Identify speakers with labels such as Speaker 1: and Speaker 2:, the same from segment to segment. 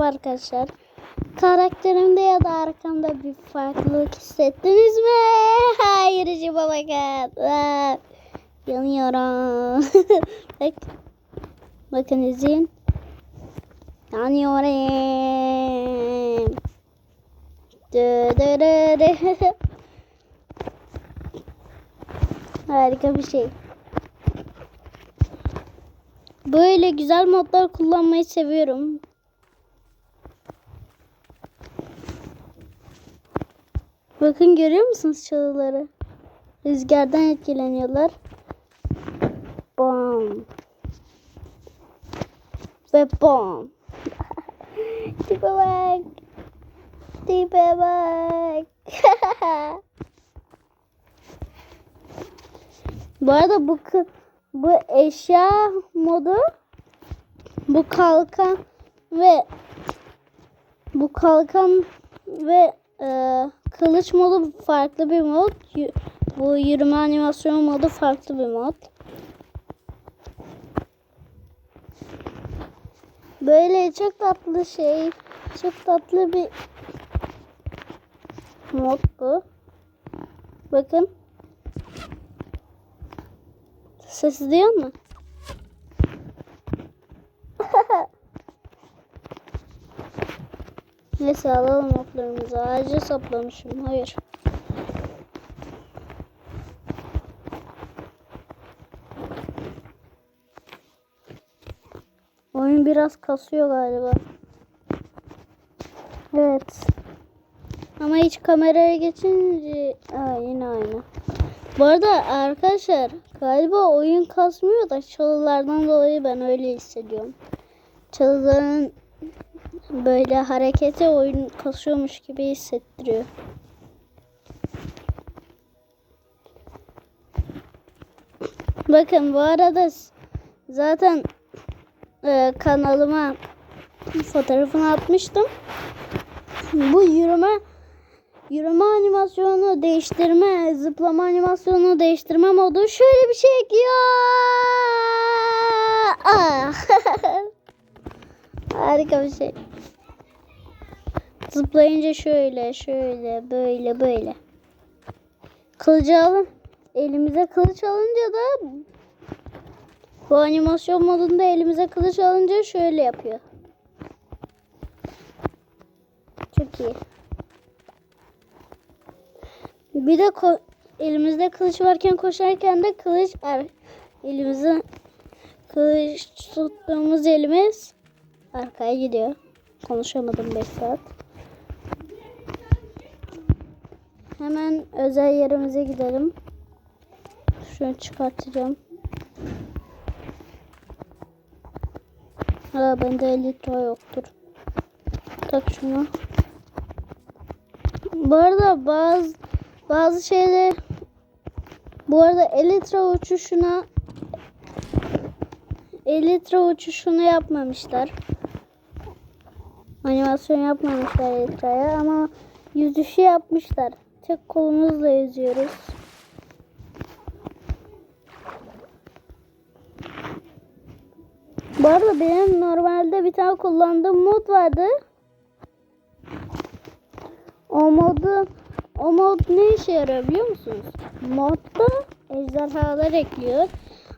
Speaker 1: arkadaşlar. Karakterimde ya da arkamda bir farklılık hissettiniz mi? Hayır şuna bakın. Aa, Yanıyorum. Bak. Bakın izleyin. Yanıyorum. Dö dö dö dö. Harika bir şey. Böyle güzel modlar kullanmayı seviyorum. Bakın görüyor musunuz çalıları? Rüzgardan etkileniyorlar. Bom. Ve bom. Tipe bak. Tipe bak. bu arada bu bu eşya modu bu kalkan ve bu kalkan ve e, kılıç modu farklı bir mod. Bu yürüme animasyon modu farklı bir mod. Böyle çok tatlı şey. Çok tatlı bir mod bu. Bakın. Ses duyuyor mu? Neyse alalım otlarımızı. Ağaca saplamışım. Hayır. Oyun biraz kasıyor galiba. Evet. Ama hiç kameraya geçince Aa, yine aynı. Bu arada arkadaşlar galiba oyun kasmıyor da çalılardan dolayı ben öyle hissediyorum. Çalıların böyle hareketi oyun kasıyormuş gibi hissettiriyor. Bakın bu arada zaten e, kanalıma fotoğrafını atmıştım. Bu yürüme yürüme animasyonu değiştirme, zıplama animasyonu değiştirme modu şöyle bir şey ekliyor. Ah. Harika bir şey. Zıplayınca şöyle, şöyle, böyle, böyle. Kılıcı alın. Elimize kılıç alınca da bu animasyon modunda elimize kılıç alınca şöyle yapıyor. Çok iyi. Bir de elimizde kılıç varken koşarken de kılıç ar- elimize kılıç tuttuğumuz elimiz arkaya gidiyor. Konuşamadım 5 saat. Hemen özel yerimize gidelim. Şunu çıkartacağım. Ha bende 50 litre yoktur. Tak şunu. Bu arada bazı bazı şeyler bu arada Elytra uçuşuna Elytra uçuşunu yapmamışlar. Animasyon yapmamışlar Elytra'ya ama yüzüşü yapmışlar. Tek kolumuzla yüzüyoruz. Bu arada benim normalde bir tane kullandığım mod vardı. O modu o mod ne işe yarıyor biliyor musunuz? Modda ejderhalar ekliyor.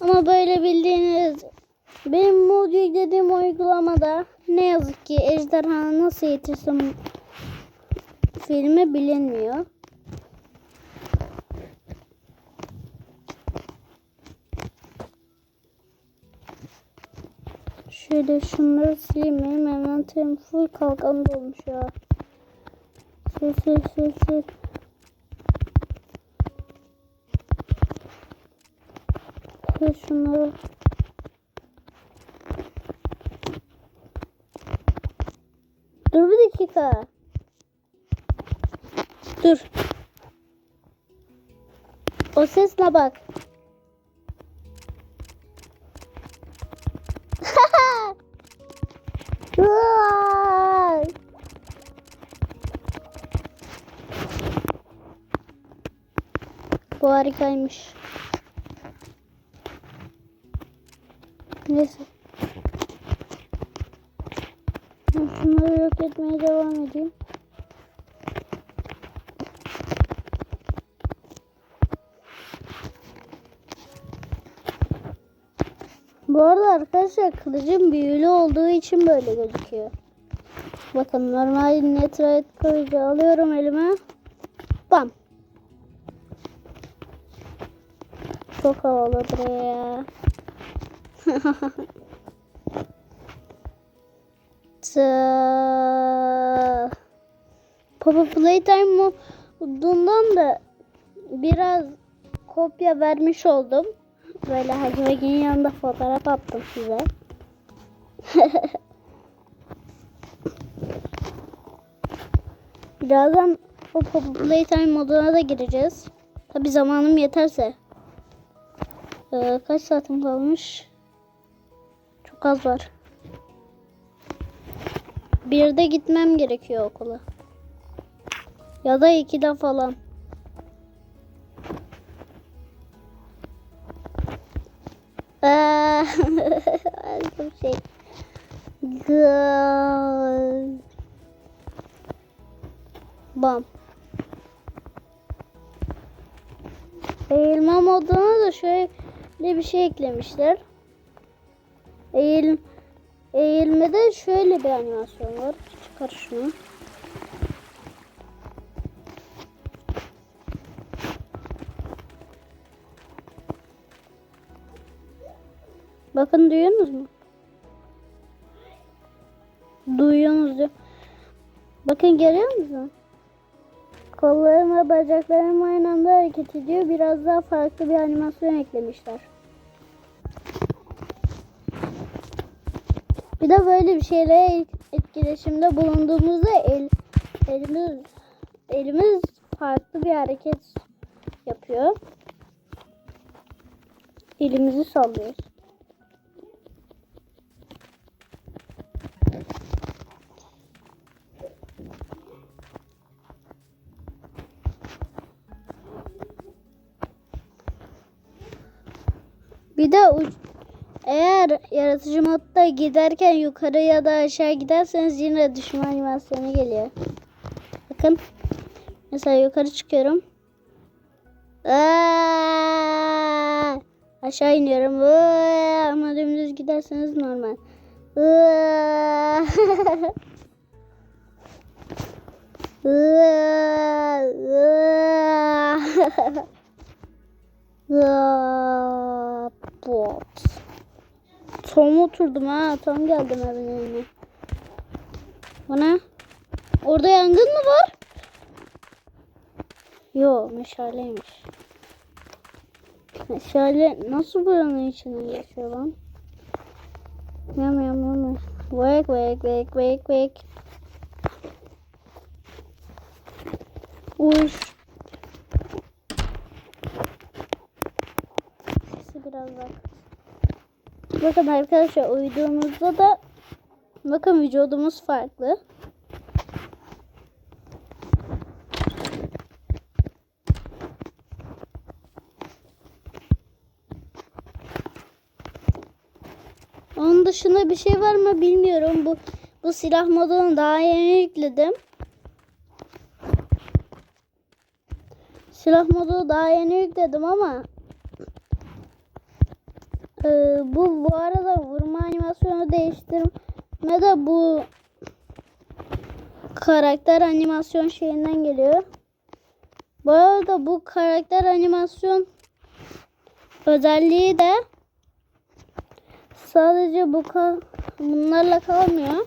Speaker 1: Ama böyle bildiğiniz benim mod yüklediğim uygulamada ne yazık ki ejderha nasıl yetişsin filmi bilinmiyor. Şöyle şunları sileyim. Benim envanterim full kalkan dolmuş ya. Sil sil sil sil. Sil şunları. Dur bir dakika. Dur. O sesle bak. Harikaymış. Neyse. Şunları yok etmeye devam edeyim. Bu arada arkadaşlar kılıcım büyülü olduğu için böyle gözüküyor. Bakın normal netrite kılıcı alıyorum elime. Çok havalıdır ya. Ta- Papa Playtime modundan da biraz kopya vermiş oldum. Böyle Hacı Vegin'in yanında fotoğraf attım size. Birazdan o Papa Playtime moduna da gireceğiz. Tabi zamanım yeterse. Ee, kaç saatim kalmış? Çok az var. Bir de gitmem gerekiyor okula. Ya da ikide falan. Aa, harika bir şey. Bam. Eğilme moduna da şöyle bir şey eklemişler. Eğil, eğilmede şöyle bir animasyon var. Çıkar şunu. Bakın duyuyorsunuz mu? Duyuyorsunuz diyor. Bakın görüyor musun? Kollarım ve bacaklarım aynı anda hareket ediyor. Biraz daha farklı bir animasyon eklemişler. Bir de böyle bir şeyle etkileşimde bulunduğumuzda el, elimiz elimiz farklı bir hareket yapıyor. Elimizi sallıyoruz. Bir de uç- eğer yaratıcı modda giderken yukarı ya da aşağı giderseniz yine düşme animasyonu geliyor. Bakın. Mesela yukarı çıkıyorum. Aa! Aşağı iniyorum. Aa! Ama dümdüz giderseniz normal. Aa! Tam oturdum ha. Tam geldim evin önüne. Bu ne? Orada yangın mı var? Yo meşaleymiş. Meşale nasıl buranın içinden geçiyor lan? Yam yam yam. Wake wake wake wake wake. Uş. Sesi biraz daha kıs. Bakın arkadaşlar uyuduğumuzda da bakın vücudumuz farklı. Onun dışında bir şey var mı bilmiyorum. Bu bu silah modunu daha yeni yükledim. Silah modu daha yeni yükledim ama e, bu bu arada vurma animasyonu değiştirme de bu karakter animasyon şeyinden geliyor. Bu arada bu karakter animasyon özelliği de sadece bu bunlarla kalmıyor.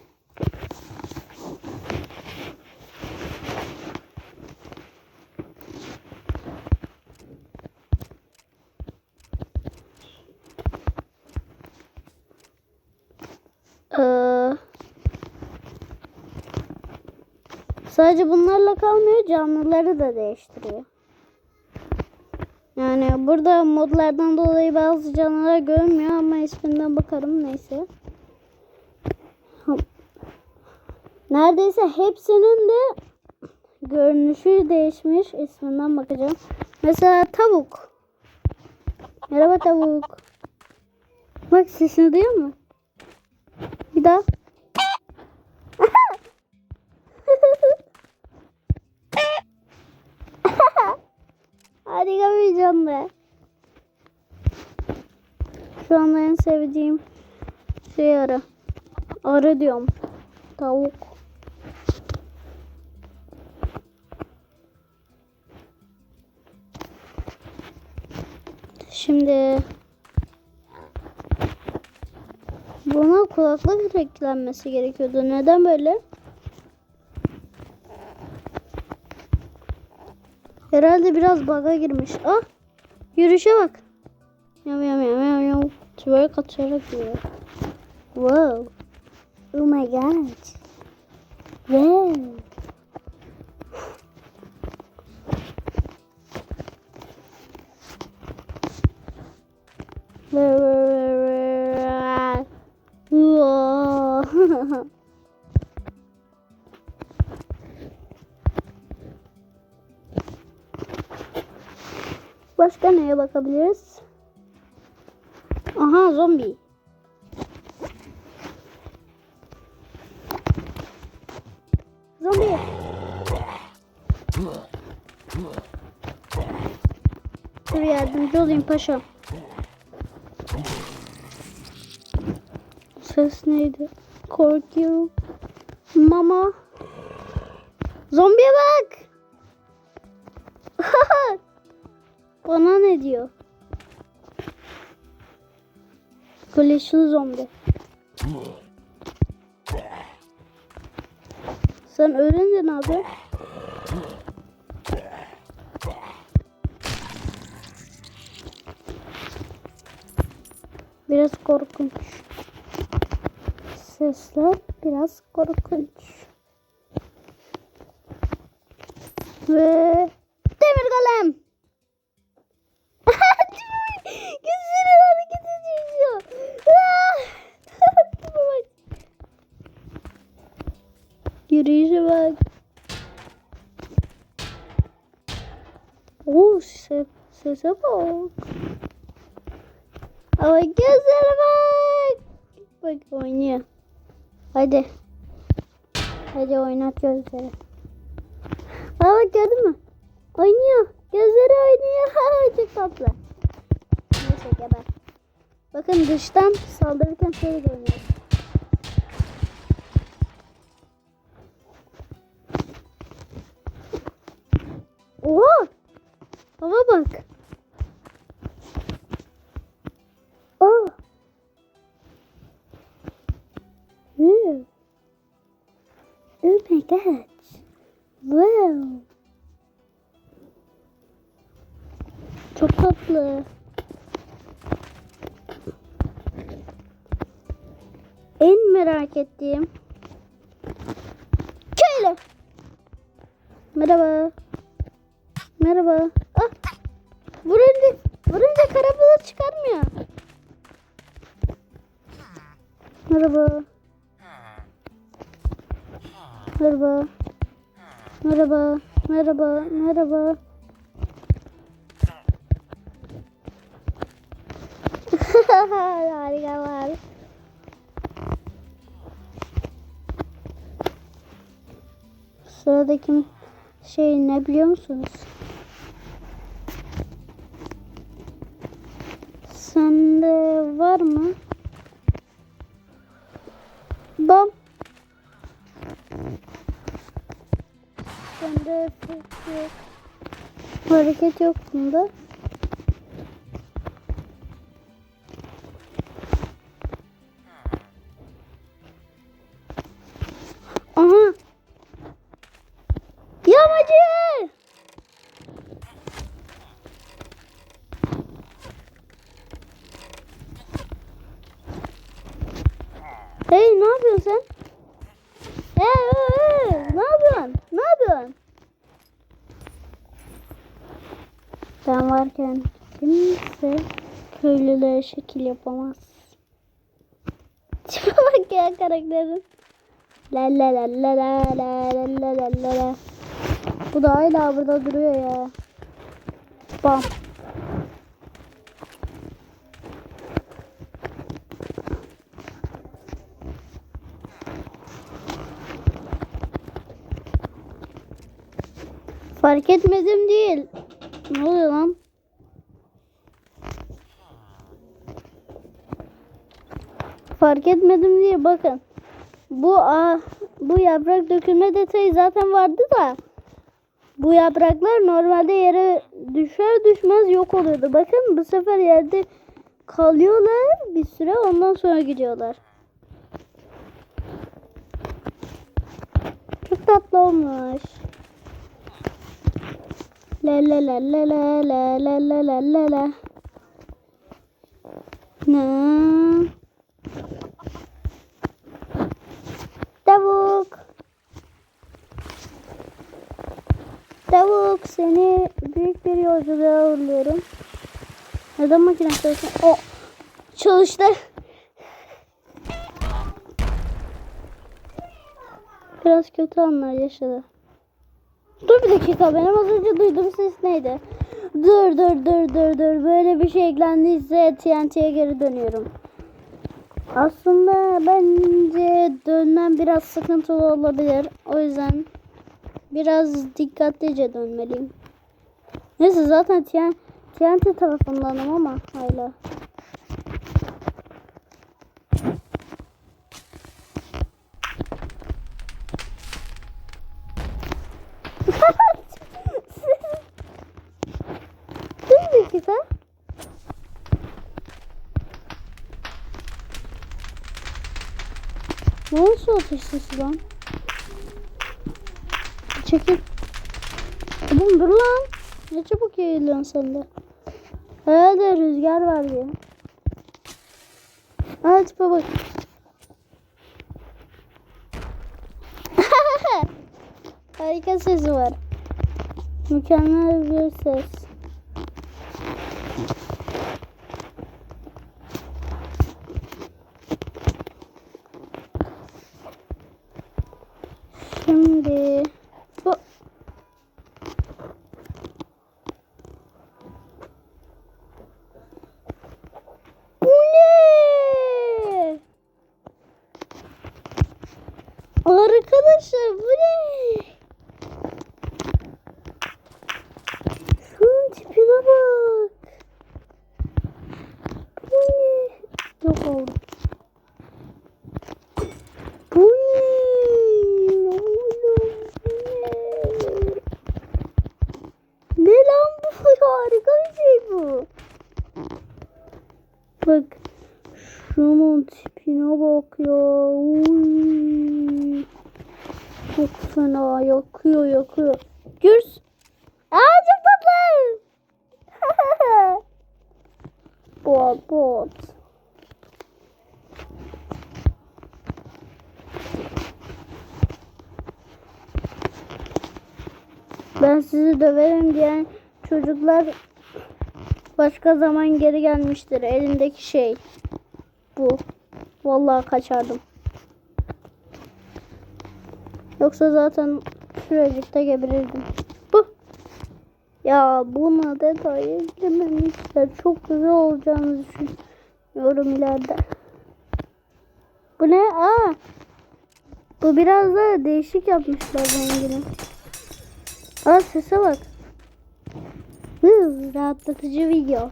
Speaker 1: Sadece bunlarla kalmıyor, canlıları da değiştiriyor. Yani burada modlardan dolayı bazı canlılar görünmüyor ama isminden bakarım neyse. Neredeyse hepsinin de görünüşü değişmiş. İsminden bakacağım. Mesela tavuk. Merhaba tavuk. Bak sesini duyuyor mu? Bir daha. Can be. Şu anda en sevdiğim şey arı. Arı diyorum. Tavuk. Şimdi buna kulaklık eklenmesi gerekiyordu. Neden böyle? Herhalde biraz bug'a girmiş. Ah! Yürüyüşe bak. Yam yam yam yam yam. Twerk atarak yürüyor. Wow. Oh my god. Wow. Wow. Başka neye bakabiliriz? Aha zombi. Zombi. Dur yardımcı olayım paşam. Ses neydi? Korkuyorum. Mama. Zombiye bak. Bana ne diyor? Güleşli zombi. Sen öğrendin abi. Biraz korkunç. Sesler biraz korkunç. Ve sese bak. Ama gözlere bak. Bak oynuyor. Hadi. Hadi oynat gözleri. Aa bak gördün mü? Oynuyor. Gözleri oynuyor. Ha, çok tatlı. Neyse geber. Bakın dıştan saldırırken şöyle görünüyor. Oha! Hava bak. Ooh. Oh my god. Wow. Çok tatlı. En merak ettiğim köylü. Merhaba. Merhaba. Ah. Vurunca, vurunca kara bulut çıkarmıyor. Merhaba. Merhaba. Merhaba. Merhaba. Merhaba. Harika var. Sıradaki şey ne biliyor musunuz? Sende var mı? Bende hareket yok bunda. Varken kimse köylülere şekil yapamaz. Tipe ya karakterin. La la la la la la la la la la. Bu da hala burada duruyor ya. Bam. Fark etmedim değil. Ne oluyor lan? Fark etmedim diye bakın. Bu a bu yaprak dökülme detayı zaten vardı da bu yapraklar normalde yere düşer düşmez yok oluyordu. Bakın bu sefer yerde kalıyorlar bir süre ondan sonra gidiyorlar. Çok tatlı olmuş. La la la la la la la la la la la. Ne? Tavuk. Tavuk seni büyük bir yolculuğa uğurluyorum. Neden makine çalışıyor? O çalıştı. Biraz kötü anlar yaşadı. Dur bir dakika benim az önce duyduğum ses neydi? Dur dur dur dur dur böyle bir şey eklendiyse TNT'ye geri dönüyorum. Aslında bence dönmem biraz sıkıntılı olabilir. O yüzden biraz dikkatlice dönmeliyim. Neyse zaten TN TNT tarafındanım ama hala. Dakika. Ne oldu ateş sesi lan? Çekil. Oğlum dur lan. Ne çabuk yayılıyorsun sen de. Herhalde rüzgar var diye. Aa tipe bak. Harika sesi var. Mükemmel bir ses. 舍不 yakıyor yakıyor. Gürs. Aa çok tatlı. bot bot. Ben sizi döverim diyen çocuklar başka zaman geri gelmiştir. Elindeki şey bu. Vallahi kaçardım. Yoksa zaten şuracıkta geberirdim. Bu. Ya buna detay eklememişler. Çok güzel olacağını düşünüyorum ileride. Bu ne? Aa. Bu biraz daha değişik yapmışlar rengini. Aa sese bak. Hız rahatlatıcı video.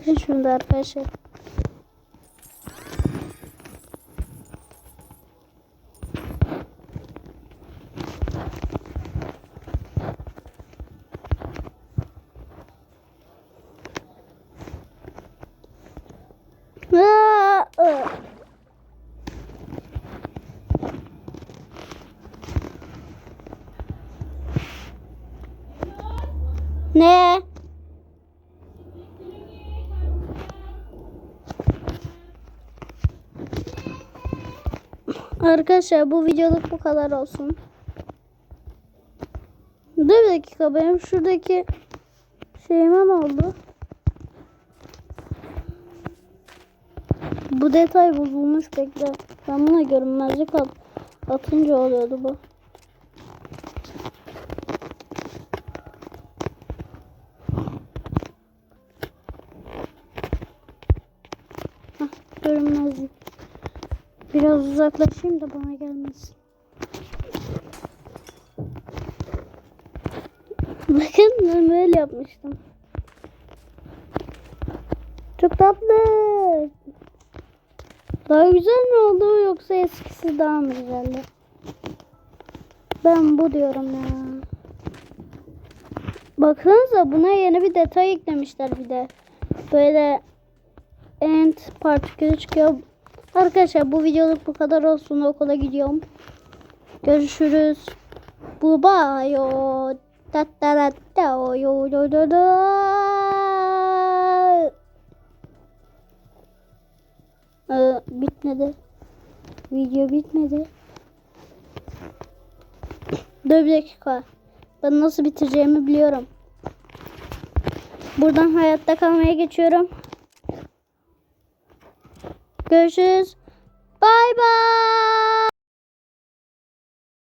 Speaker 1: Bakın şurada arkadaşlar. Aa, ı. Ne? Arkadaşlar bu videoluk bu kadar olsun. Dur bir dakika benim şuradaki şeyime ne oldu? Bu detay bozulmuş bekle. Ben buna görünmezlik at atınca oluyordu bu. görünmezlik. Biraz uzaklaşayım da bana gelmesin. Bakın ben böyle yapmıştım. Çok tatlı. Daha güzel mi oldu yoksa eskisi daha mı güzeldi? Ben bu diyorum ya. Baksanıza buna yeni bir detay eklemişler bir de. Böyle end partikülü çıkıyor. Arkadaşlar bu videoluk bu kadar olsun. Okula gidiyorum. Görüşürüz. Bu bayo. Da o yo yo da da. Ee, bitmedi. Video bitmedi. Dur bir dakika. Ben nasıl bitireceğimi biliyorum. Buradan hayatta kalmaya geçiyorum. Görüşürüz. Bay bay.